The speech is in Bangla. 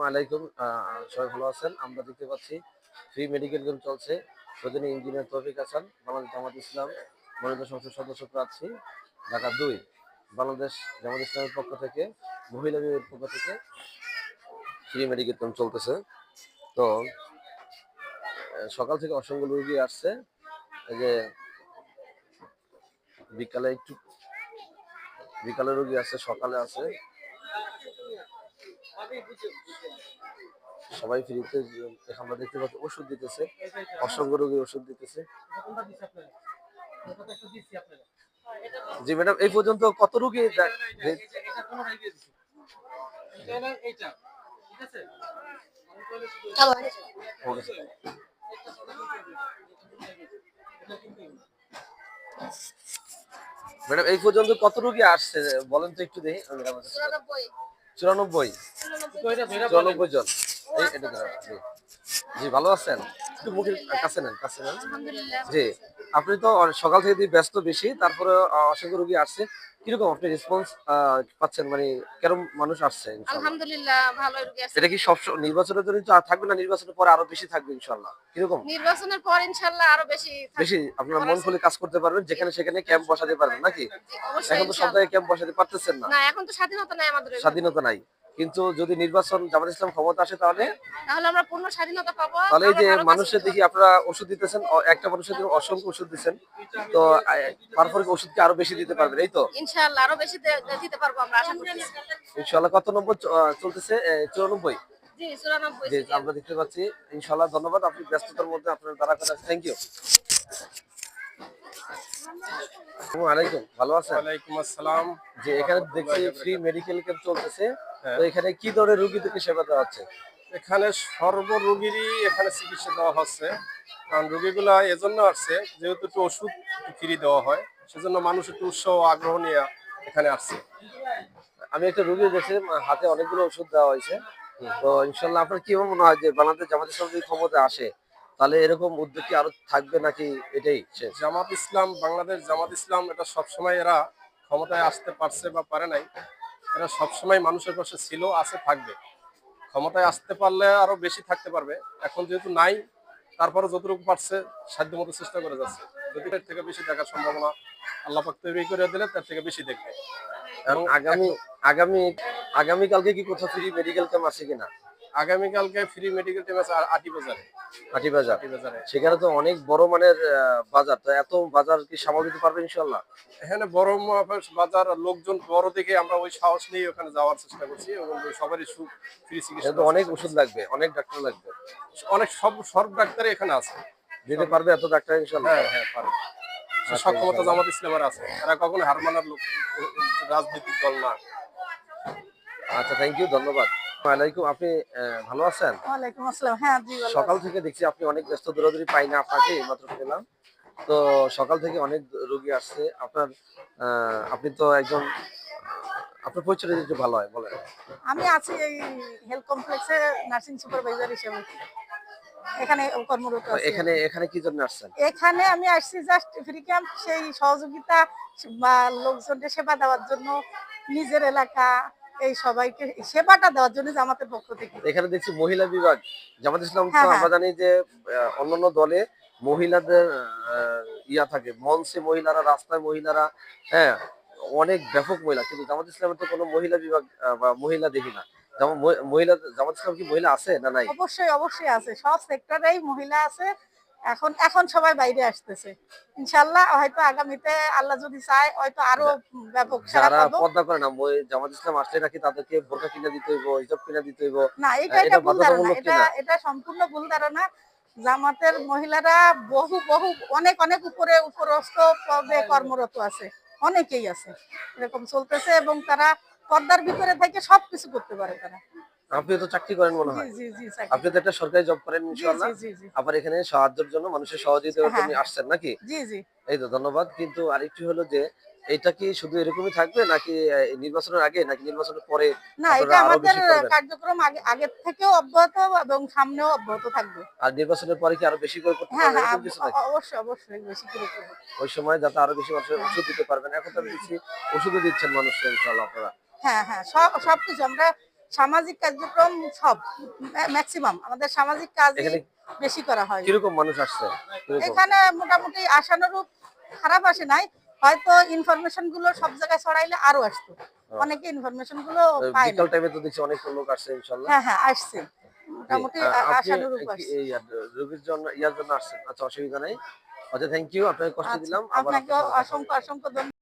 আলাইকুম সবাই ভালো আছেন? আমরা দেখতে পাচ্ছি ফ্রি মেডিকেল ক্যাম্প চলছে। সদিনী ইঞ্জিনিয়ার তৌফিক হাসান, বাংলাদেশ জামাত ইসলাম, মনোনীত সংসদ সদস্য প্রার্থী ঢাকা দুই। বাংলাদেশ জামাত ইসলামের পক্ষ থেকে, মহিলা বিভাগের পক্ষ থেকে ফ্রি মেডিকেল ক্যাম্প চলতেছে। তো সকাল থেকে অসংখ্য রোগী আসছে। যে, বিকালে একটু, বিকালে রোগী আছে সকালে আছে সবাই ফ্রিতে আমরা দেখতে পাচ্ছি ওষুধ দিতেছে, অসংখ্য রোগীর ওষুধ দিতেছে। জি, ম্যাডাম, এই পর্যন্ত কত রোগী ম্যাডাম, এই পর্যন্ত কত রোগী আসছে? বলেন তো একটু দেখি। চুরানব্বই। চুরানব্বই জন। এই এটা জি। জি ভালো আছেন? একটু মুখের কাছে নেন কাছে নেন। জি আপনি তো সকাল থেকে ব্যস্ত বেশি তারপরে অসংখ্য রোগী আসছে। কীরকম আপনি রেসপন্স পাচ্ছেন? মানে কেরম মানুষ আসছে আলহামদুলিল্লাহ ভালো এটা কি সব নির্বাচনের জন্য থাকবে না নির্বাচনের পরে আরও বেশি থাকবে ইনশাল্লাহ কীরকম? নির্বাচনের পর আরও বেশি। বেশি আপনারা মন খুলে কাজ করতে পারবেন যেখানে সেখানে ক্যাম্প বসাতে পারবেন নাকি? এখন তো। জায়গায় ক্যাম্প বসাতে পারতেছেন না। না এখন তো স্বাধীনতা নাই আমাদের স্বাধীনতা নাই। কিন্তু যদি নির্বাচন জামাত ইসলাম ক্ষমতা আসে তাহলে? তাহলে আমরা পূর্ণ স্বাধীনতা পাবো। তাহলে এই যে মানুষের দেখি আপনারা ওষুধ দিতেছেন একটা মানুষের জন্য অসংখ্য ওষুধ দিচ্ছেন তো তারপরে ওষুধ কি আরও বেশি দিতে পারবেন এই তো। ইনশাআল্লাহ আরও বেশি দিতে পারব আমরা আশা করতেছি ইনশাল্লাহ কত নম্বর চলতেছে? এ, চুরানব্বই। জি চুরানব্বই জি আমরা দেখতে পাচ্ছি। ইনশাল্লাহ ধন্যবাদ। আপনি ব্যস্ততার মধ্যে আপনার দ্বারা কথা থ্যাংক ইউ আসসালামু আলাইকুম। ভালো আছেন? ওয়ালাইকুম আসসালাম। যে এখানে দেখছি ফ্রি মেডিকেল ক্যাম্প চলতেছে। তো এখানে কি ধরনের রোগীদেরকে সেবা দেওয়া হচ্ছে? এখানে সর্বরোগীরই এখানে চিকিৎসা দেওয়া হচ্ছে। কারণ রোগীগুলা এজন্য আসছে যেহেতু একটু ওষুধ ফ্রি দেওয়া হয় সেজন্য মানুষ একটু উৎসাহ আগ্রহ নিয়ে এখানে আসছে। আমি একটা রুগী দেখছি হাতে অনেকগুলো ওষুধ দেওয়া হয়েছে। তো ইনশাল্লাহ আপনার কি মনে হয় যে বাংলাদেশ জামাত ইসলাম যদি ক্ষমতা আসে তাহলে এরকম উদ্যোগ কি আরও থাকবে নাকি এটাই জামাত ইসলাম বাংলাদেশ জামাত ইসলাম এটা সবসময় এরা ক্ষমতায় আসতে পারছে বা পারে নাই। এরা সবসময় মানুষের পাশে ছিল, আছে, থাকবে। ক্ষমতায় আসতে পারলে আরও বেশি থাকতে পারবে। এখন যেহেতু নাই তারপরে যতটুকু পারছে সাধ্য মতো চেষ্টা করে যাচ্ছে। যদি তার থেকে বেশি দেখার সম্ভাবনা আল্লাহ তৈরি করে দিলে তার থেকে বেশি দেখবে। এবং আগামী আগামী, আগামীকালকে কি কোথাও ফ্রি মেডিকেল ক্যাম্প আছে কিনা? আগামীকালকে ফ্রি মেডিকেল টিম আছে আটি বাজারে। আটি বাজারে। সেখানে তো অনেক বড় মানের বাজার। তো এত বাজার কি সামাল দিতে পারবে ইনশাল্লাহ এখানে বড় বাজার লোকজন বড় দেখে আমরা ওই সাহস নিয়ে ওখানে যাওয়ার চেষ্টা করছি এবং সবারই সুখ ফ্রি চিকিৎসা অনেক ওষুধ লাগবে অনেক ডাক্তার লাগবে। অনেক সব সব ডাক্তারই এখানে আছে। দিতে পারবে এত ডাক্তার ইনশাল্লাহ হ্যাঁ হ্যাঁ পারে। সে সক্ষমতা জামাত ইসলামের আছে। এরা কখনো হার মানার লোক রাজনৈতিক দল না। আচ্ছা থ্যাংক ইউ ধন্যবাদ। ওয়ালাইকুম আপনি ভালো আছেন? ওয়ালাইকুম আসসালাম। হ্যাঁ জি ভালো সকাল থেকে দেখছি আপনি অনেক ব্যস্ত দৌড়াদৌড়ি পাই না আপনাকে পেলাম। তো সকাল থেকে অনেক রোগী আসছে। আপনার আপনি তো একজন আপনার একটু ভালো হয় বলেন। আমি আছি এই হেলথ কমপ্লেক্সে নার্সিং সুপারভাইজার হিসেবে। এখানে কর্মরত এখানে এখানে কি জন্য আসছেন? এখানে আমি আসছি জাস্ট ফ্রি ক্যাম্প সেই সহযোগিতা বা লোকজনকে সেবা দেওয়ার জন্য। নিজের এলাকা এই সবাইকে সেবাটা দেওয়ার জন্য জামাতের পক্ষ থেকে। এখানে দেখছি মহিলা বিভাগ। জামাত ইসলাম তো হ্যাঁ, হ্যাঁ। আমরা জানি যে অন্যান্য দলে মহিলাদের ইয়া থাকে। মঞ্চে মহিলারা রাস্তায় মহিলারা হ্যাঁ অনেক ব্যাপক মহিলা। কিন্তু জামাত ইসলামের তো কোনো মহিলা বিভাগ বা মহিলা দেখি না। মহিলা জামাত ইসলাম কি মহিলা আছে না নাই? অবশ্যই অবশ্যই আছে। সব সেক্টরেই মহিলা আছে। এখন এখন সবাই বাইরে আসতেছে। ইনশাল্লাহ হয়তো আগামীতে আল্লাহ যদি চায় হয়তো আরও ব্যাপক সারা যারা পর্দা করে না মই- জামাত ইসলাম আসলে নাকি তাদেরকে বোরকা কিনে দিতে হইব হিজাব কিনে দিতে হইব? না এটা এটা এটা ভুল ধারণা। এটা এটা সম্পূর্ণ ভুল ধারণা। জামাতের মহিলারা বহু বহু অনেক অনেক উপরে উপরস্থ পদে কর্মরত আছে। অনেকেই আছে। এরকম চলতেছে এবং তারা পর্দার ভিতরে থেকে সবকিছু করতে পারে তারা। আপনি তো চাকরি করেন মনে হয়। আপনি তো একটা সরকারি জব করেন ইনশাআল্লাহ। আবার এখানে সাহায্যের জন্য মানুষের সহযোগিতার জন্য হ্যাঁ। আসছেন নাকি? জি জি। এই তো ধন্যবাদ। কিন্তু আরেকটি হলো যে এটা কি শুধু এরকমই থাকবে নাকি নির্বাচনের আগে নাকি নির্বাচনের পরে না এটা আমাদের কার্যক্রম আগে আগের থেকেও অব্যাহত এবং সামনেও অব্যাহত থাকবে। আর নির্বাচনের পরে কি আরও বেশি করে করতে হ্যাঁ পারবেন? হ্যাঁ এরকম কিছু নাকি? অবশ্যই অবশ্যই বেশি করে করব। ওই সময় যাতে আরও বেশি মানুষের ওষুধ দিতে পারবেন। এখন তো বেশি ওষুধও দিচ্ছেন মানুষকে ইনশাআল্লাহ আপনারা। হ্যাঁ হ্যাঁ সব সবকিছু আমরা সামাজিক কার্যক্রম সব ম্যাক্সিমাম আমাদের সামাজিক কাজ বেশি করা হয়। কীরকম মানুষ আসছে? এখানে মোটামুটি আশানুরূপ খারাপ আসে নাই। হয়তো ইনফরমেশনগুলো সব জায়গায় ছড়াইলে আরও আসতো। অনেকে ইনফরমেশনগুলো পায় বিকাল টাইমে তো দেখছি অনেক লোক আসছে ইনশাল্লাহ। হ্যাঁ হ্যাঁ আসছে। মোটামুটি আশানুরূপ আসছে। এই রোগীর জন্য ইয়ার জন্য আসছে আচ্ছা অসুবিধা নেই। আচ্ছা থ্যাংক ইউ আপনাকে কষ্ট আচ্ছা, দিলাম। আপনাকেও অসংখ্য অসংখ্য